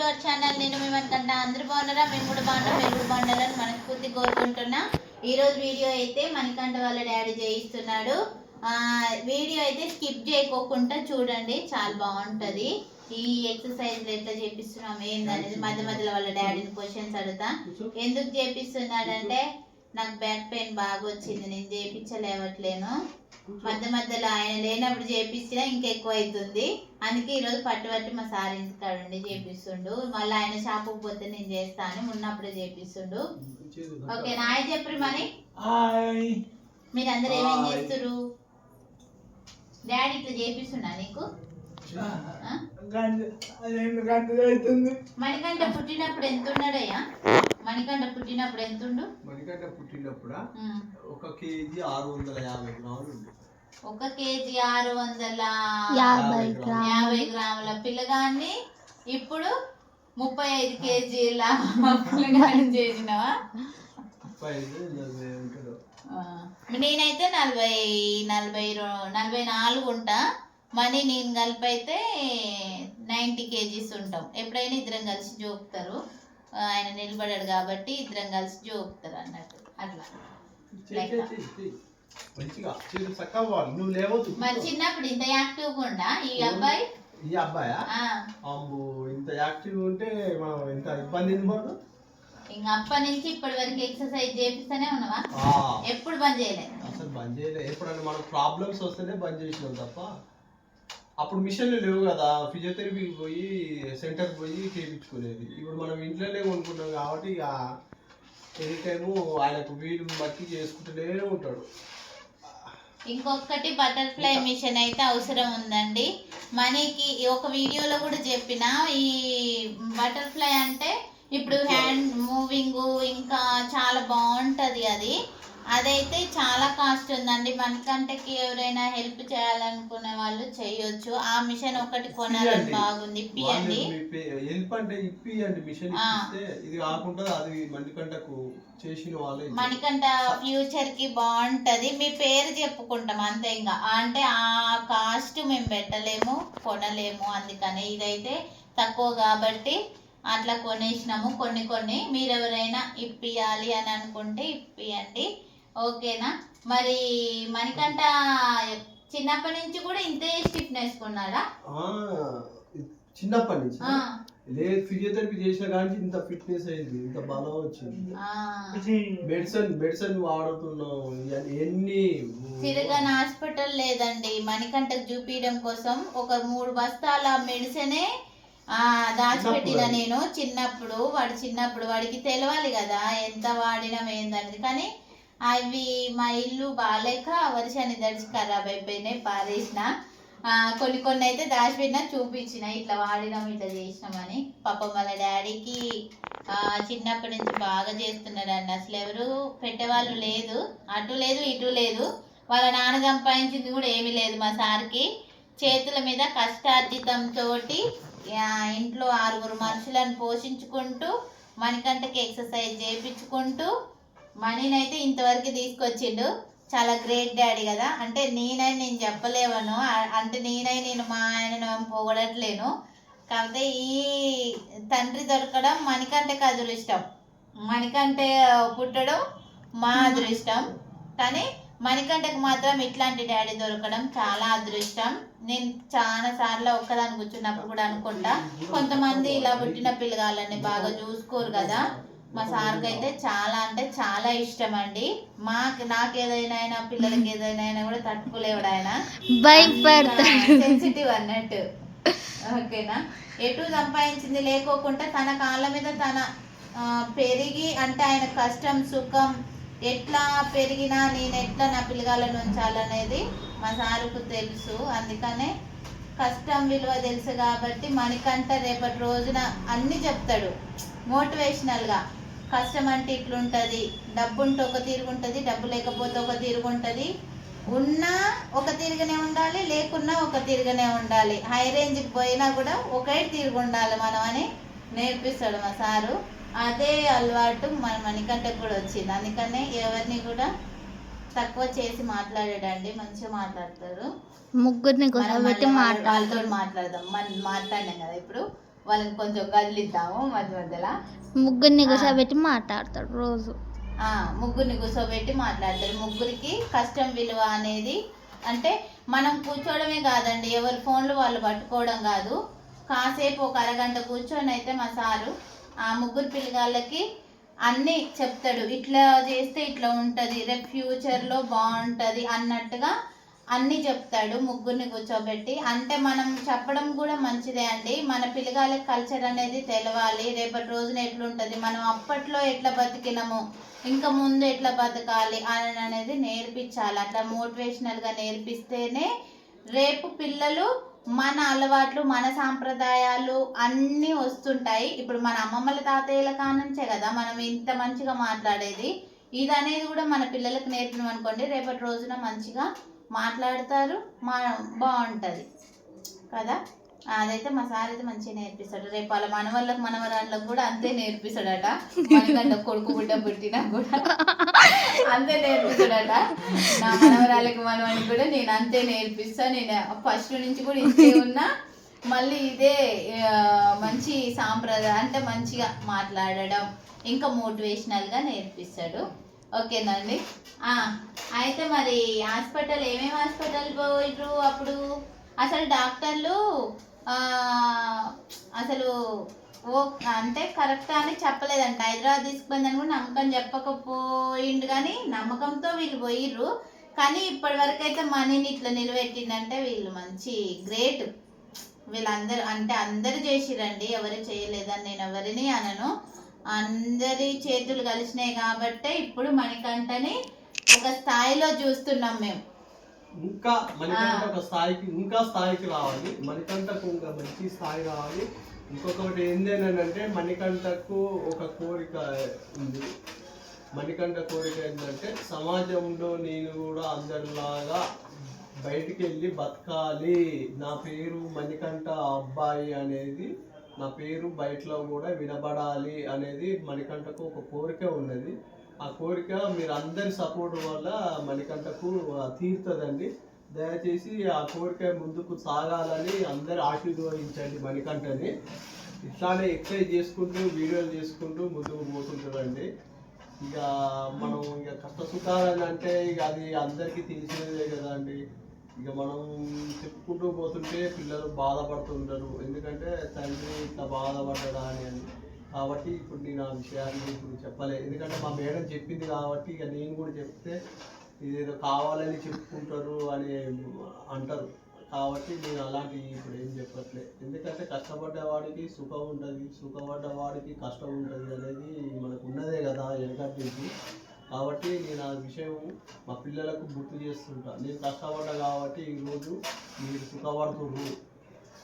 To our channel నేను మేమనుకుంటా అందరూ బాగున్నారా? మేము కూడా బాగున్నాం. మేము కూడా బాగుండాలని మనస్ఫూర్తి కోరుకుంటున్నా. ఈ రోజు వీడియో అయితే మణికంఠ వాళ్ళ డాడీ చేయిస్తున్నాడు. వీడియో అయితే స్కిప్ చేయకోకుండా చూడండి. చాలా బాగుంటుంది. ఈ ఎక్సర్సైజ్ ఎట్లా చేపిస్తున్నాం ఏందనేది మధ్య మధ్యలో వాళ్ళ డాడీని క్వశ్చన్స్ అడుగుతా. ఎందుకు చేపిస్తున్నాడంటే నాకు బ్యాక్ పెయిన్ బాగా వచ్చింది. నేను చేపించలేవట్లేను. మధ్య మధ్యలో ఆయన లేనప్పుడు చేపించినా ఇంకెక్కువ అవుతుంది అందుకే ఈరోజు పట్టు పట్టి మా సార్ ఇంటికాడ ఉండి చేపిస్తుండు. మళ్ళీ ఆయన షాపుకి పోతే నేను చేస్తాను. ఉన్నప్పుడే చేపిస్తుండు. ఓకే నాయ చెప్పరు మరి? మీరు అందరు ఏమేం. చేస్తురు డాడీ ఇట్లా చేపిస్తున్నా నీకు? మణికంఠ పుట్టినప్పుడు ఎంత ఉన్నాడయ్యా మణికంఠ పుట్టినప్పుడు ఎంత ఉండు మణికంఠ పుట్టినప్పుడు. ఒక కేజీ ఆరు వందల యాభై గ్రాములు ఉంది. ఒక కేజీ ఆరు వందల యాభై గ్రాములు. యాభై గ్రాముల పిల్లగాన్ని ఇప్పుడు ముప్పై ఐదు కేజీల పిల్లగాన్ని చేసినవా? నేనైతే నలభై నలభై రో- నలభై నాలుగు ఉంటా. మనీ నేను కలిపి అయితే నైంటీ కేజీస్ ఉంటాం. ఎప్పుడైనా ఇద్దరం కలిసి జోకుతారు. ఆ, ఆయన నిలబడాడు కాబట్టి ఇద్దరం కలిసి జోకుతారు అన్నట్టు. అట్లా. మంచిగా చేతులు చక్కగా పోవాలి నువ్వు లేవద్దు. మరి చిన్నప్పుడు ఇంత యాక్టివ్గా ఉండా? ఈ అబ్బాయి? ఈ అబ్బాయా? అమ్ము ఇంత యాక్టివ్ ఉంటే మనం ఇంత ఇబ్బంది ఎందుకు పడదు ఇంక అప్పటి నుంచి ఇప్పటి వరకు ఎక్సర్సైజ్ చేపిస్తూనే ఉన్నావా? ఎప్పుడు బంద్ చేయలేదు అసలు బంద్ చేయలే. ఎప్పుడన్నా మనకు ప్రాబ్లమ్స్ వస్తేనే బంద్ చేసినాం తప్ప. అప్పుడు మిషన్లు లేవు కదా. ఫిజియోథెరపీకి పోయి సెంటర్కి పోయి చేయించుకునేది ఇప్పుడు మనం ఇంట్లోనే కొనుక్కుంటాం కాబట్టి ఇక ఎనీ టైము ఆయనకు వీలుని బట్టి చేసుకుంటూనే ఉంటాడు. ఇంకొకటి బటర్ఫ్లై మిషన్ అయితే అవసరం ఉందండి. మనకి ఒక వీడియోలో కూడా చెప్పిన ఈ బటర్ఫ్లై అంటే ఇప్పుడు హ్యాండ్ మూవింగ్ ఇంకా చాలా బాగుంటది అది. అదైతే చాలా కాస్ట్ ఉందండి. మనకంటకి ఎవరైనా హెల్ప్ చేయాలనుకునే వాళ్ళు చేయొచ్చు. ఆ మిషన్ ఒకటి కొనాలని ఇప్పియండి. బాగుంది ఇప్పియండి హెల్ప్ అంటే ఇప్పి అంటే మిషన్ ఇది కాకుండా అది మణికంటకు చేసిన వాళ్ళే. మనకంట ఫ్యూచర్కి బాగుంటది. మీ పేరు చెప్పుకుంటాం అంతే ఇంకా అంటే ఆ కాస్ట్ మేము పెట్టలేము కొనలేము అందుకని. ఇదైతే తక్కువ కాబట్టి అట్లా కొనేసినాము. కొన్ని కొన్ని మీరు ఎవరైనా ఇప్పియాలి అని అనుకుంటే ఇప్పియండి ఓకేనా? మరి మనకంట చిన్నప్పటి నుంచి కూడా ఇంతే స్టిఫ్నెస్ కొన్నాడా ఆ, చిన్నప్పటి నుంచి. ఆ, లేదు ఫిజియోథెరపీ చేసిన కానీ ఇంత ఫిట్నెస్ అయింది ఇంత బలం వచ్చింది. ఆ. మెడిసిన్ మెడిసిన్ వాడుతున్నాం ఎన్ని సిరగన్ హాస్పిటల్ లేదండి. మణికంటకు చూపించడం కోసం ఒక మూడు బస్తాల మెడిసినే ఆ, దాచిపెట్టిన నేను. చిన్నప్పుడు వాడు చిన్నప్పుడు వాడికి తెలవాలి కదా ఎంత వాడినాం ఏందనేది. కానీ అవి మా ఇల్లు బాగాలేక వర్షాన్ని దడిచి ఖరాబ్ అయిపోయినాయి పారేసిన. కొన్ని కొన్ని అయితే దాచిపెట్టినా చూపించిన. ఇట్లా వాడినాం ఇట్లా చేసినామని పాపం వాళ్ళ డాడీకి చిన్నప్పటి నుంచి బాగా చేస్తున్నాడండి. అసలు ఎవరు పెట్టేవాళ్ళు లేదు. అటు లేదు ఇటు లేదు. వాళ్ళ నాన్న సంపాదించింది కూడా ఏమీ లేదు మా సార్కి. చేతుల మీద కష్టార్జితంతో ఇంట్లో ఆరుగురు మనుషులను పోషించుకుంటూ మణికంటకి ఎక్సర్సైజ్ చేయించుకుంటూ మనీనైతే ఇంతవరకు తీసుకొచ్చిండు. చాలా గ్రేట్ డాడీ కదా. అంటే నేనై నేను చెప్పలేవను. అంటే నేనై నేను మా ఆయనను పొగడట్లేను. కాకపోతే ఈ తండ్రి దొరకడం మణికంటకి అదృష్టం. మణికంటే పుట్టడం మా అదృష్టం. కానీ మణికంటకు మాత్రం ఇట్లాంటి డాడీ దొరకడం చాలా అదృష్టం. నేను చాలా సార్లు ఒక్కదాని కూర్చున్నప్పుడు కూడా అనుకుంటా. కొంతమంది ఇలా పుట్టిన పిల్లగాళ్ళని బాగా చూసుకోరు కదా. మా సార్కి అయితే చాలా అంటే చాలా ఇష్టం అండి మాకు నాకు ఏదైనా అయినా పిల్లలకి ఏదైనా అయినా కూడా తట్టుకోలేవాడు ఆయన. సెన్సిటివ్ అన్నట్టు. ఓకేనా? ఎటు సంపాదించింది లేకోకుండా తన కాళ్ళ మీద తన పెరిగి అంటే ఆయన కష్టం సుఖం ఎట్లా పెరిగినా నేను ఎట్లా నా పిల్లగాళ్ళని ఉంచాలనేది మా సారుకు తెలుసు. అందుకనే కష్టం విలువ తెలుసు కాబట్టి మనకంట రేపటి రోజున అన్ని చెప్తాడు. మోటివేషనల్గా. కష్టం అంటే ఇట్లుంటుంది. డబ్బు ఉంటే ఒక తీరుగుంటుంది డబ్బు లేకపోతే ఒక తీరుగుంటుంది. ఉన్నా ఒక తిరగనే ఉండాలి లేకున్నా ఒక తిరగనే ఉండాలి. హై రేంజ్కి పోయినా కూడా ఒకే తిరిగి ఉండాలి మనం అని నేర్పిస్తాడు మా సారు. అదే అలవాటు మన మణికంటకు కూడా వచ్చింది. అందుకనే ఎవరిని కూడా తక్కువ చేసి మాట్లాడాడండి మంచిగా మాట్లాడతారు. ముగ్గురిని వాళ్ళతో మాట్లాడదాం. మనం మాట్లాడినాం కదా ఇప్పుడు. వాళ్ళని కొంచెం కదిలిద్దాము మధ్య మధ్యలో. ముగ్గురిని కూర్చోబెట్టి మాట్లాడతాడు రోజు. ఆ, ముగ్గురిని కూర్చోబెట్టి మాట్లాడతారు ముగ్గురికి కష్టం విలువ అనేది అంటే మనం కూర్చోవడమే కాదండి ఎవరి ఫోన్లు వాళ్ళు పట్టుకోవడం కాదు. కాసేపు ఒక అరగంట కూర్చొని అయితే మా సారు ఆ ముగ్గురు పిల్లగాళ్ళకి అన్నీ చెప్తాడు. ఇట్లా చేస్తే ఇట్లా ఉంటుంది రేపు ఫ్యూచర్లో బాగుంటుంది అన్నట్టుగా అన్నీ చెప్తాడు ముగ్గురిని కూర్చోబెట్టి. అంటే మనం చెప్పడం కూడా మంచిదే అండి. మన పిల్లగాళ్ళకి కల్చర్ అనేది తెలవాలి. రేపటి రోజున ఎట్లుంటుంది? మనం అప్పట్లో ఎట్లా బతికినాము? ఇంకా ముందు ఎట్లా బతకాలి? అని అనేది నేర్పించాలి. అట్లా మోటివేషనల్గా నేర్పిస్తేనే రేపు పిల్లలు మన అలవాట్లు మన సాంప్రదాయాలు అన్నీ వస్తుంటాయి. ఇప్పుడు మన అమ్మమ్మల తాతయ్యల కానుంచే కదా మనం ఇంత మంచిగా మాట్లాడేది. ఇది అనేది కూడా మన పిల్లలకు నేర్పినాం అనుకోండి రేపటి రోజున మంచిగా మాట్లాడతారు మా బాగుంటుంది. కదా? అదైతే మా సార్ అయితే మంచిగా నేర్పిస్తాడు. రేపు వాళ్ళ మనవాళ్ళకి మనవరాళ్ళకి కూడా అంతే నేర్పిస్తాడట. మనకంటే కొడుకు బిడ్డ పుట్టినా కూడా అంతే నేర్పిస్తాడట. నా మనవరాళ్ళకి మనవాళ్ళకి కూడా నేను అంతే నేర్పిస్తా. నేను ఫస్ట్ నుంచి కూడా ఇంతే ఉన్నా. మళ్ళీ ఇదే మంచి సాంప్రదాయం అంటే మంచిగా మాట్లాడడం ఇంకా మోటివేషనల్గా నేర్పిస్తాడు. ఓకేనండి. అయితే మరి హాస్పిటల్ ఏమేమి హాస్పిటల్ పోయిర్రు అప్పుడు? అసలు డాక్టర్లు అసలు ఓ అంటే కరెక్ట్ అని చెప్పలేదంట. హైదరాబాద్ తీసుకుపోయిందని కూడా నమ్మకం చెప్పకపోయిండు కానీ నమ్మకంతో వీళ్ళు పోయిర్రు. కానీ ఇప్పటి వరకు అయితే మనీని ఇట్లా నిలబెట్టిందంటే వీళ్ళు మంచి గ్రేట్. వీళ్ళందరూ అంటే అందరు చేసిరండి. ఎవరు చేయలేదని నేను ఎవరిని అనను. అందరి చేతులు కలిసినాయి కాబట్టే ఇప్పుడు మణికంఠని ఒక స్థాయిలో చూస్తున్నాం మేము. ఇంకా మణికంఠ ఒక స్థాయికి ఇంకా స్థాయికి రావాలి. మణికంఠకు ఇంకా మంచి స్థాయి రావాలి. ఇంకొకటి ఏంటంటే మణికంఠకు ఒక కోరిక ఉంది. మణికంఠ కోరిక ఏంటంటే సమాజంలో నేను కూడా అందరిలాగా బయటికి వెళ్ళి బతకాలి. నా పేరు మణికంఠ అబ్బాయి అనేది నా పేరు బయటలో కూడా వినబడాలి అనేది మణికంఠకు ఒక కోరిక ఉన్నది. ఆ కోరిక మీరు అందరి సపోర్ట్ వల్ల మణికంఠకు తీరుతుందండి. దయచేసి ఆ కోరిక ముందుకు సాగాలని అందరు ఆశీర్వదించండి మణికంఠని. ఇట్లానే ఎక్సర్సైజ్ చేసుకుంటూ వీడియోలు చేసుకుంటూ ముందుకు పోతుంటారండి ఇక మనం ఇక కష్ట సుఖాలని అంటే ఇక అది అందరికీ తెలిసినదే కదండి. ఇక మనం చెప్పుకుంటూ పోతుంటే పిల్లలు బాధపడుతుంటారు. ఎందుకంటే తండ్రి ఇట్లా బాధపడ్డా అని. అని కాబట్టి ఇప్పుడు నేను ఆ విషయాన్ని ఇప్పుడు చెప్పలేదు ఎందుకంటే మా మేడం చెప్పింది కాబట్టి ఇక నేను కూడా చెప్తే ఇదేదో కావాలని చెప్పుకుంటారు అని అంటారు. కాబట్టి నేను అలాంటి ఇప్పుడు ఏం చెప్పట్లే. ఎందుకంటే కష్టపడ్డ వాడికి సుఖం ఉంటుంది. సుఖపడ్డ వాడికి కష్టం ఉంటుంది అనేది మనకు ఉన్నదే కదా వెనకటి నుంచి. కాబట్టి నేను ఆ విషయం మా పిల్లలకు గుర్తు చేస్తుంటా. నేను కష్టపడ్డా కాబట్టి ఈరోజు మీరు సుఖపడుతుర్రు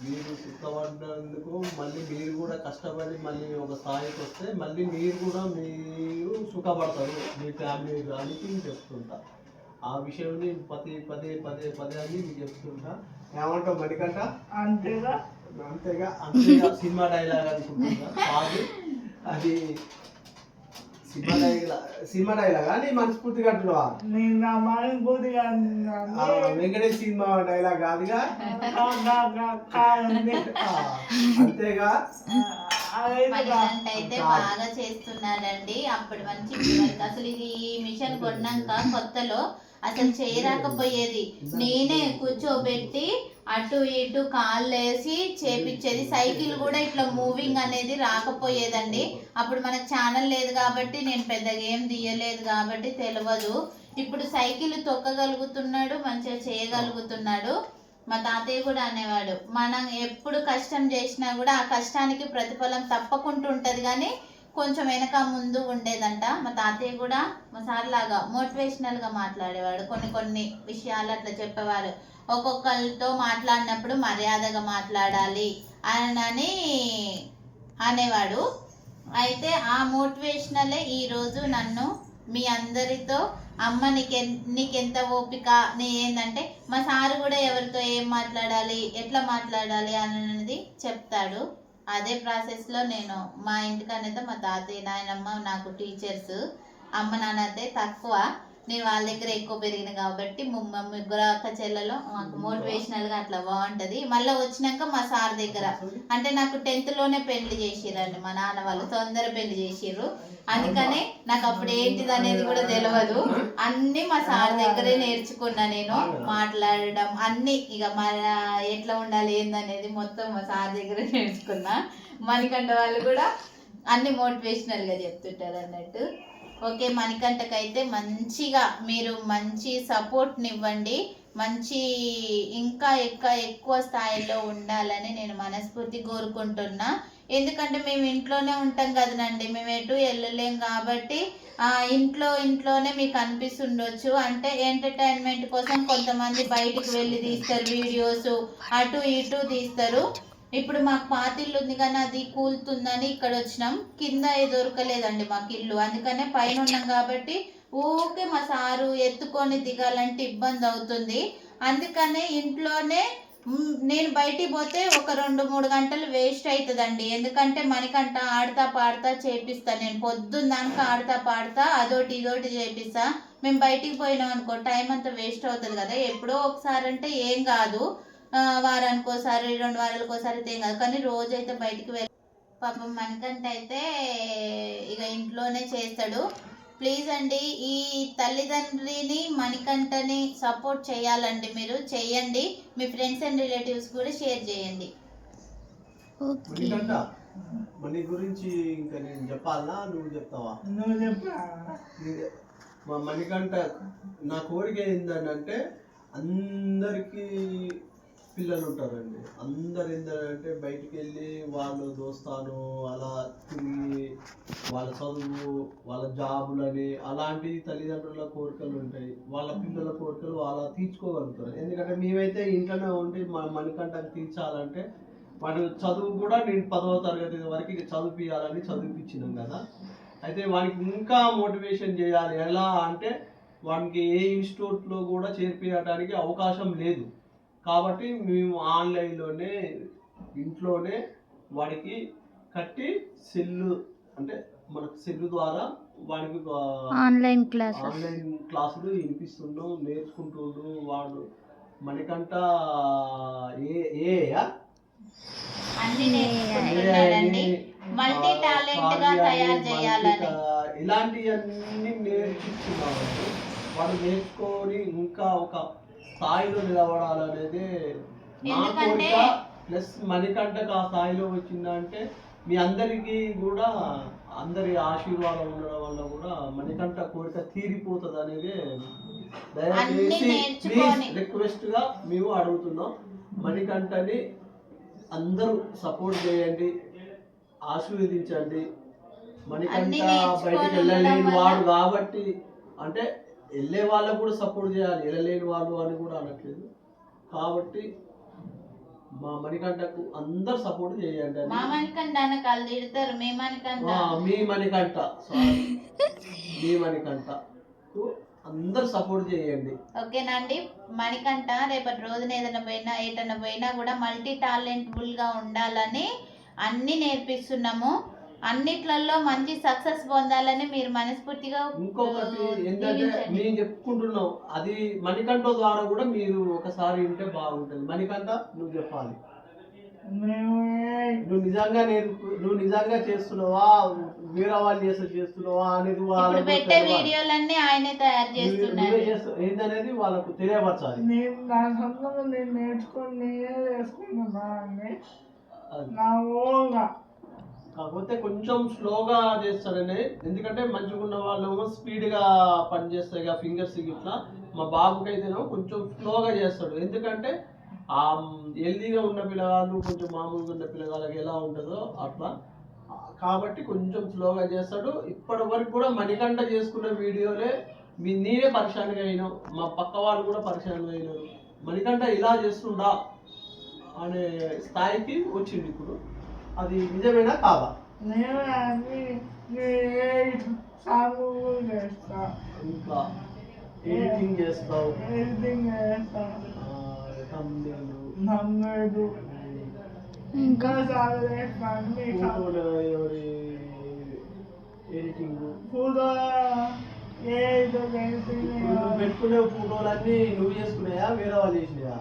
మీరు సుఖపడినందుకు మళ్ళీ మీరు కూడా కష్టపడి మళ్ళీ ఒక స్థాయికి వస్తే మళ్ళీ మీరు కూడా మీరు సుఖపడతారు. మీ ఫ్యామిలీ అని నేను చెప్తుంటా. ఆ విషయాన్ని పదే పదే పదే పదే అని మీకు చెప్తుంటా. ఏమంటావు మణికంట అంతేగా. అంతేగా అంతేగా. సినిమా డైలాగ్ అనుకుంటున్నా కాదు. అది సినిమా డైలాగ్ నీ మనస్ఫూర్తిగా అంటున్నావా నేను నా మనస్ఫూర్తిగా ఆ, వెంకటేష్ సినిమా డైలాగ్ కాదుగా? అంతేగా? అయితే బాగా చేస్తున్నాడండి. అప్పటి మంచి అసలు ఇది ఈ మిషన్ కొన్నాక కొత్తలో అసలు చేయరాకపోయేది. నేనే కూర్చోబెట్టి అటు ఇటు కాళ్ళు వేసి చేపించేది. సైకిల్ కూడా ఇట్లా మూవింగ్ అనేది రాకపోయేదండి. అప్పుడు మనకు ఛానల్ లేదు కాబట్టి నేను పెద్దగా ఏం తీయలేదు కాబట్టి తెలియదు ఇప్పుడు సైకిల్ తొక్కగలుగుతున్నాడు మంచిగా చేయగలుగుతున్నాడు. మా తాతయ్య కూడా అనేవాడు మనం ఎప్పుడు కష్టం చేసినా కూడా ఆ కష్టానికి ప్రతిఫలం తప్పకుండా ఉంటుంది కానీ కొంచెం వెనక ముందు ఉండేదంట. మా తాతయ్య కూడా మా సార్ లాగా మోటివేషనల్గా మాట్లాడేవాడు. కొన్ని కొన్ని విషయాలు అట్లా చెప్పేవారు. ఒక్కొక్కరితో మాట్లాడినప్పుడు మర్యాదగా మాట్లాడాలి అని అనేవాడు. అయితే ఆ మోటివేషనలే ఈరోజు నన్ను మీ అందరితో అమ్మ నీకె నీకెంత ఓపిక నీ ఏంటంటే మా సారు కూడా ఎవరితో ఏం మాట్లాడాలి ఎట్లా మాట్లాడాలి అనేది చెప్తాడు. అదే ప్రాసెస్లో నేను మా ఇంటికనైతే మా తాతయ్య నాయనమ్మ నాకు టీచర్స్ అమ్మ నాన్న అయితే తక్కువ. నేను వాళ్ళ దగ్గర ఎక్కువ పెరిగిన కాబట్టి ము- మా ముగ్గురు అక్క చెల్లెలో మాకు మోటివేషనల్గా అట్లా బాగుంటది. మళ్ళీ వచ్చినాక మా సార్ దగ్గర. అంటే నాకు టెన్త్లోనే పెళ్ళి చేసిరండి మా నాన్న వాళ్ళు తొందర పెళ్ళి చేసిర్రు. అందుకనే నాకు అప్పుడు ఏంటిది అనేది కూడా తెలియదు అన్ని మా సార్ దగ్గరే నేర్చుకున్నా నేను మాట్లాడడం అన్ని. ఇక మన ఎట్లా ఉండాలి ఏందనేది మొత్తం మా సార్ దగ్గరే నేర్చుకున్నా. మణికంఠ వాళ్ళు కూడా అన్ని మోటివేషనల్గా చెప్తుంటారు అన్నట్టు. ఓకే మణికంటకైతే మంచిగా మీరు మంచి సపోర్ట్ని ఇవ్వండి మంచి ఇంకా ఎక్కువ ఎక్కువ స్థాయిలో ఉండాలని నేను మనస్ఫూర్తి కోరుకుంటున్నా. ఎందుకంటే మేము ఇంట్లోనే ఉంటాం కదనండి. మేము ఎటు వెళ్ళలేం కాబట్టి ఆ ఇంట్లో ఇంట్లోనే మీకు అనిపిస్తుండొచ్చు. అంటే ఎంటర్టైన్మెంట్ కోసం కొంతమంది బయటికి వెళ్ళి తీస్తారు వీడియోస్ అటు ఇటు తీస్తారు. ఇప్పుడు మాకు పాతిల్లు ఉంది కానీ అది కూలుతుందని ఇక్కడ వచ్చినాం. కింద ఏ దొరకలేదండి మాకు ఇల్లు. అందుకనే పైన ఉన్నాం కాబట్టి ఊకే మా సారు ఎత్తుకొని దిగాలంటే ఇబ్బంది అవుతుంది. అందుకనే ఇంట్లోనే నేను బయటికి పోతే ఒక రెండు మూడు గంటలు వేస్ట్ అవుతుందండి. ఎందుకంటే మనకంట ఆడతా పాడతా చేపిస్తా. నేను పొద్దున్న దానికి ఆడతా పాడతా అదోటి ఇదోటి చేపిస్తా. మేము బయటికి పోయినాం అనుకో టైం అంతా వేస్ట్ అవుతుంది కదా. ఎప్పుడో ఒకసారి అంటే ఏం కాదు. ఆ, వారానికి ఒకసారి రెండు వారాలకు ఒకసారి అయితే ఏం కాదు. కానీ రోజు అయితే బయటికి వెళ్ళి పాపం మనకంట అయితే ఇక ఇంట్లోనే చేస్తాడు. ప్లీజ్ అండి ఈ తల్లిదండ్రిని మణికంఠని సపోర్ట్ చేయాలండి మీరు. చేయండి. మీ ఫ్రెండ్స్ అండ్ రిలేటివ్స్ కూడా షేర్ చేయండి. మనీ గురించి ఇంకా నేను చెప్పాలా? నువ్వు చెప్తావా? మా మణికంఠ నా కోరిక ఏంటంటే అందరికీ పిల్లలు ఉంటారండి అందరు ఏంటంటే బయటికి వెళ్ళి వాళ్ళు దోస్తాను అలా తిరిగి వాళ్ళ చదువు వాళ్ళ జాబులని అలాంటి తల్లిదండ్రుల కోరికలు ఉంటాయి వాళ్ళ పిల్లల కోరికలు అలా తీర్చుకోగలుగుతారు. ఎందుకంటే మేమైతే ఇంట్లోనే ఉండి మన మణికంఠకి తీర్చాలంటే వాడు చదువు కూడా నేను పదవ తరగతి వరకు ఇక చదివిపించినాం కదా. అయితే వాడికి ఇంకా మోటివేషన్ చేయాలి. ఎలా అంటే వానికి ఏ ఇన్స్టిట్యూట్లో కూడా చేర్పించడానికి అవకాశం లేదు. కాబట్టి మేము ఆన్లైన్లోనే ఇంట్లోనే వాడికి కట్టి సెల్లు అంటే మనకు సెల్లు ద్వారా వాడికి ఆన్లైన్ క్లాసెస్. ఆన్లైన్ క్లాసులు వినిపిస్తున్నాం నేర్చుకుంటుండు వాడు. మనకంట ఏ ఏయా అన్ని నేర్చుకుంటున్నాడండి. మల్టీ టాలెంట్గా తయారు చేయాలని. ఇలాంటివన్నీ నేర్పిస్తున్నామండి వాడు నేర్చుకొని ఇంకా ఒక స్థాయిలో నిలబడాలనేది నా ఎందుకంటే- కోరిక. ప్లస్ మణికంటకు ఆ స్థాయిలో వచ్చిందంటే మీ అందరికీ కూడా అందరి ఆశీర్వాదం ఉండడం వల్ల కూడా మణికంఠ కోరిక తీరిపోతుంది అనేది దయచేసి నేర్చుకొని. రిక్వెస్ట్గా మేము అడుగుతున్నాం. మణికంఠని అందరూ సపోర్ట్ చేయండి ఆశీర్వదించండి. మణికంఠ బయటికి వెళ్ళలేని వాడు కాబట్టి అంటే వెళ్ళే వాళ్ళకు కూడా సపోర్ట్ చేయాలి. వెళ్ళలేని వాళ్ళు అని కూడా అనట్లేదు. కాబట్టి మా మణికంఠకు అందరు సపోర్ట్ చేయండి మా మణికంఠ అన్న కళ్ళు తిడతారు మీ మణికంఠ. ఆ, మీ మణికంఠ సారీ మీ మణికంఠకు అందరు సపోర్ట్ చేయండి. ఓకేనండి మణికంఠ రేపటి రోజున ఏదైనా పోయినా ఏటన్నా పోయినా కూడా మల్టీ టాలెంట్ఫుల్గా ఉండాలని అన్ని నేర్పిస్తున్నాము. అన్నిట్లలో మంచి సక్సెస్ పొందాలని మీరు మనస్ఫూర్తిగా ఇంకొకటి ఏంటంటే దీవించండి. మేము చెప్పుకుంటున్నాం అది మణికంఠ ద్వారా కూడా మీరు ఒకసారి వింటే బాగుంటుంది మణికంఠ నువ్వు చెప్పాలి నువ్వు నిజంగా నేను నువ్వు నిజంగా చేస్తున్నావా వేరే వాళ్ళు చేస్తే చేస్తున్నావా అనేది వాళ్ళకు పెట్టే. వీడియోలన్నీ ఆయనే తయారు చేస్తావు ఏందనేది వాళ్ళకు తెలియపరచాలి నేను నా సొంతంగా నేను నేర్చుకొని నేనే. నా ఓన్గా కాకపోతే కొంచెం స్లోగా చేస్తాడనే ఎందుకంటే మంచిగా ఉన్న వాళ్ళు స్పీడ్గా పని చేస్తాయి ఫింగర్స్ ఇట్లా మా బాబుకి అయితేనో కొంచెం స్లోగా చేస్తాడు. ఎందుకంటే ఆ హెల్దీగా ఉన్న పిల్లగాళ్ళు కొంచెం మామూలుగా ఉన్న పిల్లగాళ్ళకి ఎలా ఉంటుందో అట్లా. కాబట్టి కొంచెం స్లోగా చేస్తాడు. ఇప్పటి వరకు కూడా మణికంఠ చేసుకున్న వీడియోలే మీ నేనే పరిశానిగా అయినాం మా పక్క వాళ్ళు కూడా పరిశానిగా అయినారు. మణికంఠ ఇలా చేస్తుండా అనే స్థాయికి వచ్చింది ఇప్పుడు. అది నిజమేనా కాదా నేను అన్ని సాగు చేస్తా ఇంకా ఎడిటింగ్ చేస్తావు ఎడిటింగ్ చేస్తా thumbnail, నమ్మేదు ఇంకా సాగు చేస్తా అన్ని ఫోటోలు ఎవరి ఎడిటింగ్ ఫోటో లేదు ఇప్పుడు నువ్వు పెట్టుకునే ఫోటోలన్నీ నువ్వు చేసుకున్నాయా వేరే వాళ్ళు చేసినాయా?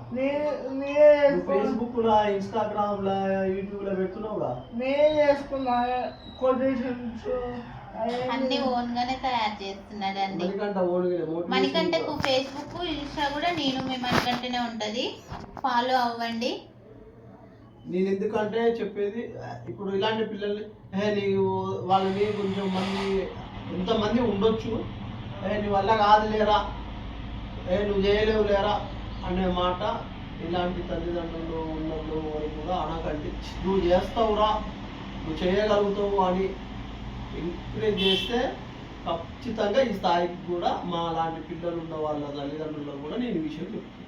ఫేస్బుక్ లా ఇన్స్టాగ్రామ్ లా యూట్యూబ్ లా పెడుతున్నావుగా? నేనే చేసుకున్నా కొటేషన్స్ అన్ని ఓన్ గానే తయారు చేస్తున్నాడండి. మణికంట ఓడిగిన మణికంటకు ఫేస్బుక్ ఇన్స్టా కూడా నేను మీ మణికంటనే ఉంటది. ఫాలో అవ్వండి. నేను ఎందుకంటే చెప్పేది ఇప్పుడు ఇలాంటి పిల్లల్ని నీవు వాళ్ళని కొంచెం మంది ఎంతమంది ఉండొచ్చు. ఏ నీ వల్ల కాదు లేరా? ఏ నువ్వు చేయలేవు లేరా? అనే మాట ఇలాంటి తల్లిదండ్రులు ఉన్నప్పుడు వరకు కూడా అనకండి నువ్వు చేస్తావురా నువ్వు చేయగలుగుతావు అని ఎంకరేజ్ చేస్తే ఖచ్చితంగా ఈ స్థాయికి కూడా మా లాంటి పిల్లలు ఉన్న వాళ్ళ తల్లిదండ్రులకు కూడా నేను ఈ విషయం చెప్తాను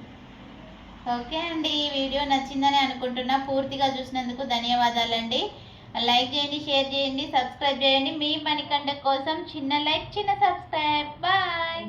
ఓకే అండి ఈ వీడియో నచ్చిందని అనుకుంటున్నా. పూర్తిగా చూసినందుకు ధన్యవాదాలండి. లైక్ చేయండి షేర్ చేయండి సబ్స్క్రైబ్ చేయండి. మీ మణికంట కోసం చిన్న లైక్ చిన్న సబ్స్క్రైబ్. బాయ్.